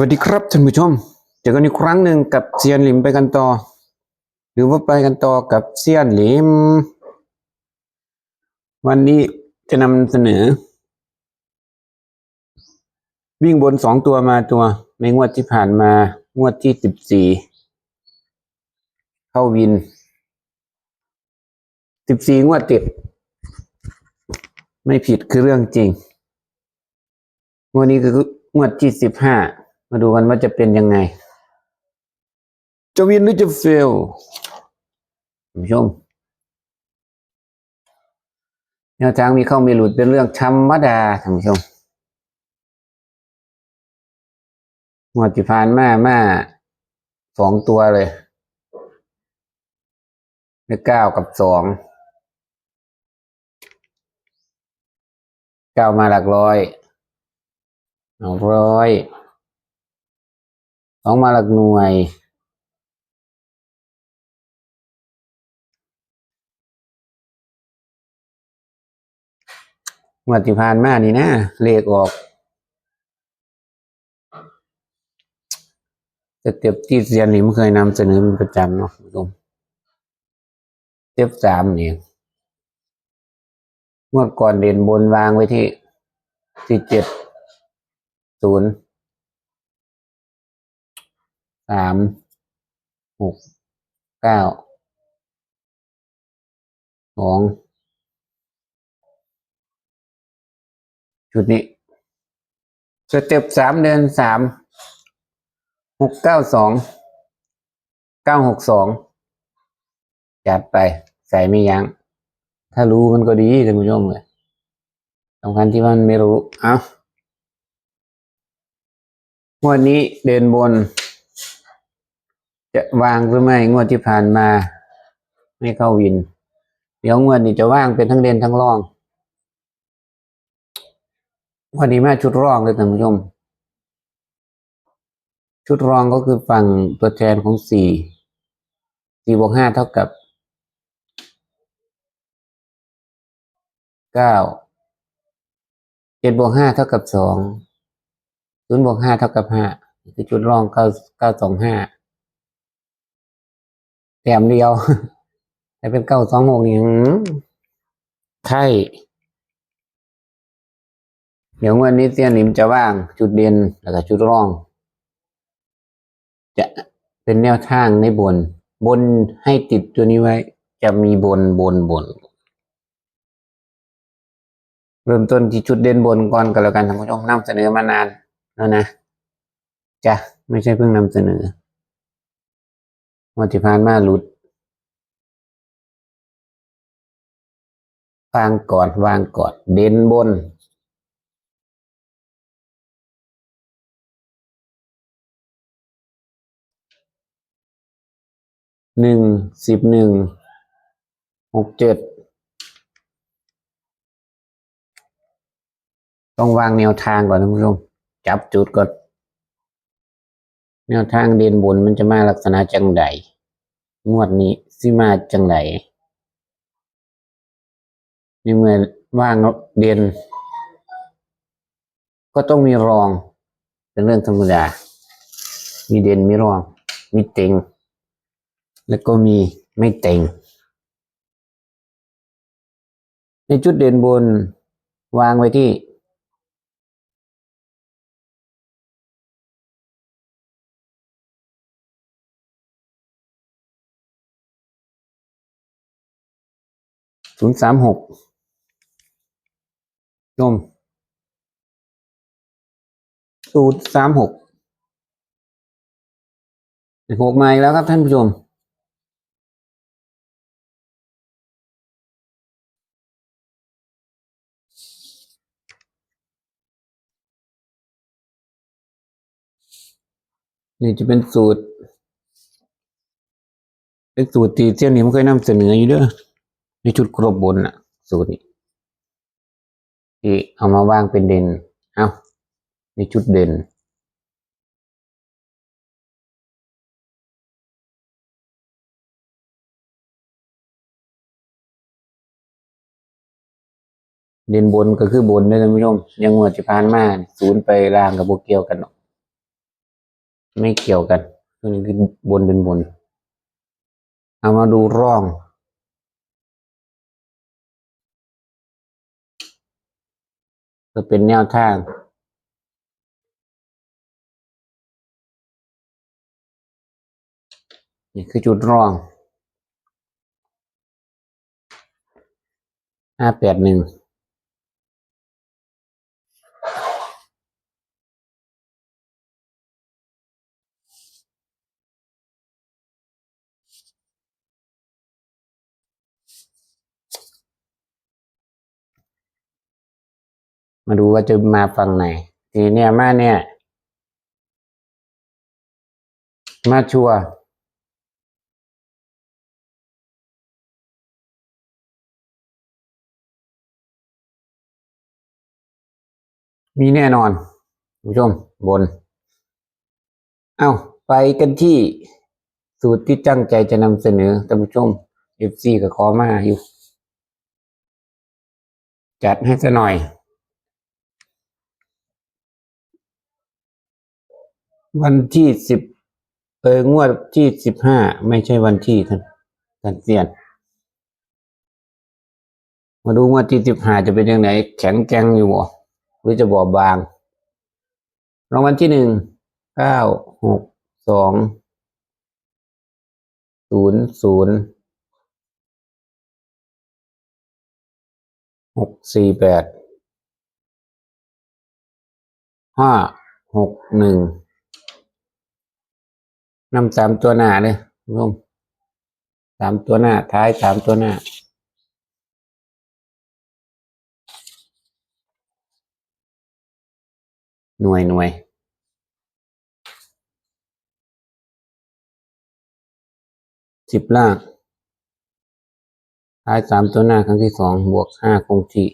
วัสดีครับท่านผู้ชม เจอกันอีกครั้งหนึ่งกับเซียนหลิมไปกันต่อ หรือว่าไปกันต่อกับเซียนหลิม วันนี้จะนำเสนอ วิ่งบนสองตัวมาตัว ในงวดที่ผ่านมางวดที่สิบสี่เข้าวินสิบสี่งวดติด ไม่ผิดคือเรื่องจริงงวดนี้คืองวดที่สิบห้า มาดูกันว่าจะเป็นยังไง จะวินหรือจะเฟลท่านผู้ชมแนวทางมีเข้ามีหลุดเป็นเรื่องธรรมดาท่านผู้ชมงวดที่ผ่านมามาสองตัวเลยเลขเก้ากับสองเก้ามาหลักร้อยหลักร้อย สองมาหลักหน่วยงวดที่ผ่านมานี่นะเลขออกสเต็ปที่เรียนหนิมเคยนำเสนอเป็นประจำเนาะคุณผู้ชมเต็ปสามนี่งวดก่อนเด่นบนวางไว้ที่ที่เจ็ดศูนย์ สามหกเก้าสองชุดนี้ สเต็ปสามเดือนสามหกเก้าสองเก้าหกสองจัดไปใส่ไม่ยัง้งถ้ารู้มันก็ดีท่านผู้ชมเลยสำคัญที่มันไม่รู้ เอางวันนี้เดินบน จะวางหรือไม่งวดที่ผ่านมา ไม่เข้าวิน เดี๋ยวงวดนี้จะว่างเป็นทั้งเด่นทั้งร่องวันนี้มาชุดร่องเลยท่านผู้ชม ชุดรองก็คือฝั่งตัวแทนของสี่สี่บวกห้าเท่ากับเก้าเจ็ดบวกห้าเท่ากับสองศูนย์บวกห้าเท่ากับห้าคือชุดรองเก้าเก้าสองห้า แต้มเดียวแต่เป็นเก้าสองหกนี่หืมใช่เดี๋ยววันนี้เตียนหนิมจะว่างจุดเด่นแล้วก็จุดร่อง จะเป็นแนวทางในบน บนให้ติดตัวนี้ไว้ จะมีบนบนบน เริ่มต้นที่จุดเด่นบนก่อนกันแล้วกันท่านผู้ชมนำเสนอมานานแล้วนะจ้ะไม่ใช่เพิ่งนำเสนอ วันที่ผ่านมาหลุดวางก่อนวางก่อนเด่นบน หนึ่งสิบหนึ่ง หกเจ็ด ต้องวางแนวทางก่อนท่านผู้ชม จับจุดก่อน แนวทางเด่นบนมันจะมาลักษณะจังใดงวดนี้สิมาจังไดในเมื่อว่างเด่นก็ต้องมีรอง เป็นเรื่องธรรมดา มีเด่นมีรอง มีเต็ง แล้วก็มีไม่เต็ง ในจุดเด่นบนวางไว้ที่ ศูนย์สามหกนมศูนย์สามหกหกมาอีกแล้วครับท่านผู้ชมนี่จะเป็นสูตร เป็นสูตรที่เจ้าหนิมเคยนำเสนออยู่ด้อ ในชุดครบบนอะสูตรนี้ที่เอามาวางเป็นเด่น เอาในชุดเด่น เด่นบนก็คือบนนะท่านผู้ชม ยังงวดที่ผ่านมาศูนย์ไปล่างกับโบเกี่ยวกันเนาะไม่เกี่ยวกันตัวนี้คือบนเป็นบน เอามาดูร่อง จะเป็นแนวทางนี่คือจุดรองห้าแปดหนึ่ง มาดูว่าจะมาฝั่งไหน ทีเนี่ยมาเนี่ย มาชัวร์มีแน่นอนคุณผู้ชมบน เอา้าไปกันที่สูตรที่ตั้งใจจะนำเสนอท่านผู้ชม FC กับขอมาอยู่ จัดให้ซะหน่อย วันที่สิบเอองวดที่สิบห้าไม่ใช่วันที่ท่านท่านเสียน มาดูงวดที่สิบห้าจะเป็นยังไงแข็งแกร่งอยู่หรือจะบอบบางรางวัลที่หนึ่งเก้าหกสองศูนย์ศูนย์หกสี่แปดห้าหกหนึ่ง นำสามตัวหน้าเลยคุณผู้ชมสามตัวหน้า ท้ายสามตัวหน้า หน่วยหน่วยสิบล่างท้ายสามตัวหน้าครั้งที่สองบวกห้าคงที่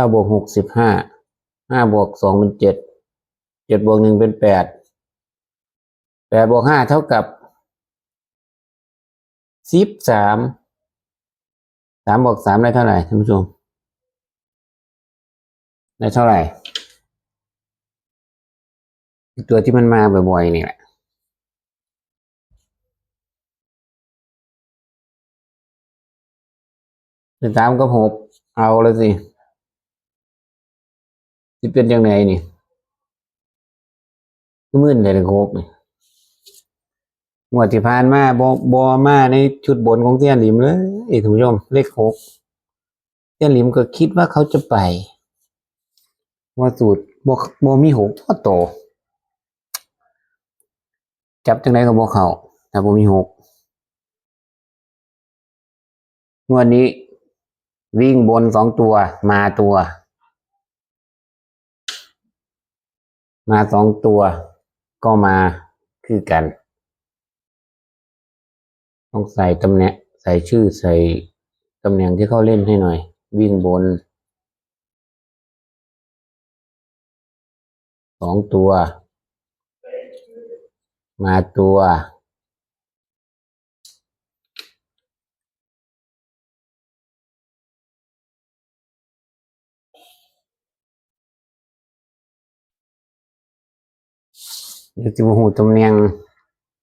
ก้าบวกหกสิบห้าห้าบวกสองเป็นเจ็ดเจ็ดบวกหนึ่งเป็นแปดแปดบวกห้าเท่ากับสิบสามสามบวกสามได้เท่าไหร่ท่านผู้ชมได้เท่าไหร่ ตัวที่มันมาบ่อยๆนี่แหละเป็นสามกับหกเอาแล้วสิ จะเป็นยังไงนี่มื่นเลยนะโคกนี่งวดที่ผ่านมาบอบอมาในชุดบนของเตี้ยหลิมเลยเอ้ท่านผู้ชมเลขหกเตี้ยหลิมก็คิดว่าเขาจะไปว่าสูตรบอบอมีหกก็โต จับจังไดกับบอเขาแต่บอมีหกงวดนี้วิ่งบนสองตัวมาตัว มาสองตัวก็มาคือกัน ต้องใส่ตำแหน่งใส่ชื่อใส่ตำแหน่งที่เขาเล่นให้หน่อย วิ่งบนสองตัว มาตัว เดี๋ยวจะมาหูตำแหน่ง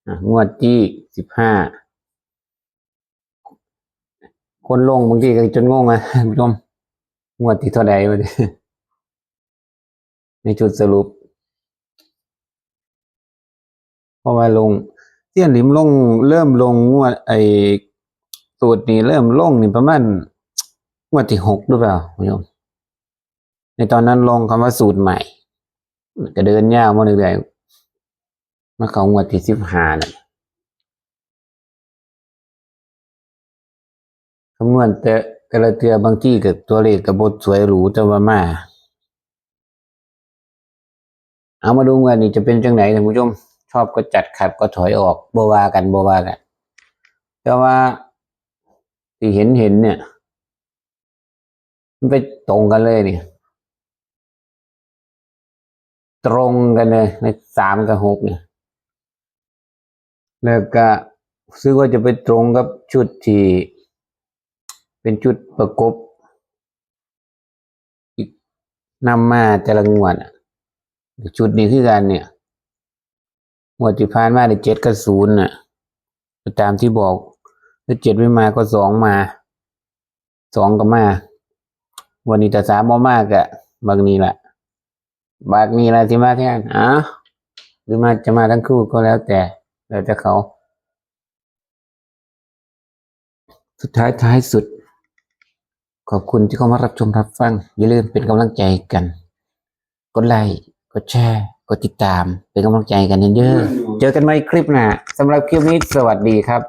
อะงวดที่สิบห้าคนลงบางทีก็จนงงอะผู้ชมงวดที่เท่าใดวะในจุดสรุป เพราะว่าลงเตี้ยนลิมลง เริ่มลงงวดไอ้สูตรนี้เริ่มลงนี่ประมาณงวดที่หกหรือเปล่าคุณผู้ชมในตอนนั้นลงคำว่าสูตรใหม่ ก็เดินยาวมาเรื่อยๆ มาเขางวดที่สิบห้าน่ะคำนวณแต่แต่ละเทือบางที่กับตัวเลขกับบทสวยหรูแต่ว่ามา เอามาดูงานนี้จะเป็นจังไหนท่านผู้ชม ชอบก็จัดขัดก็ถอยออกบวากันบวากันแต่ว่าที่เห็นเห็นเนี่ย มันไปตรงกันเลยเนี่ยตรงกันเลยในสามกับหกเนี่ย แล้วก็ซื้อว่าจะไปตรงกับชุดที่ เป็นชุดประกบอีกนำมาแต่ละงวดอะชุดนี้คือกันเนี่ยงวดที่ผ่านมาได้เจ็ดกับศูนย์น่ะตามที่บอกถ้าเจ็ดไม่มาก็สองมาสองก็มา วันนี้แต่สามมากอะบางนี้แหละบางนี้แหละที่มาแทนอะหรือมาจะมาทั้งคู่ก็แล้วแต่ แล้วแต่เขา สุดท้ายท้ายสุด ขอบคุณที่เข้ามารับชมรับฟัง อย่าลืมเป็นกำลังใจกัน กดไลค์กดแชร์กดติดตาม เป็นกำลังใจกันเด้อๆเจอกันใหม่คลิปหน้าสำหรับคลิปนี้สวัสดีครับ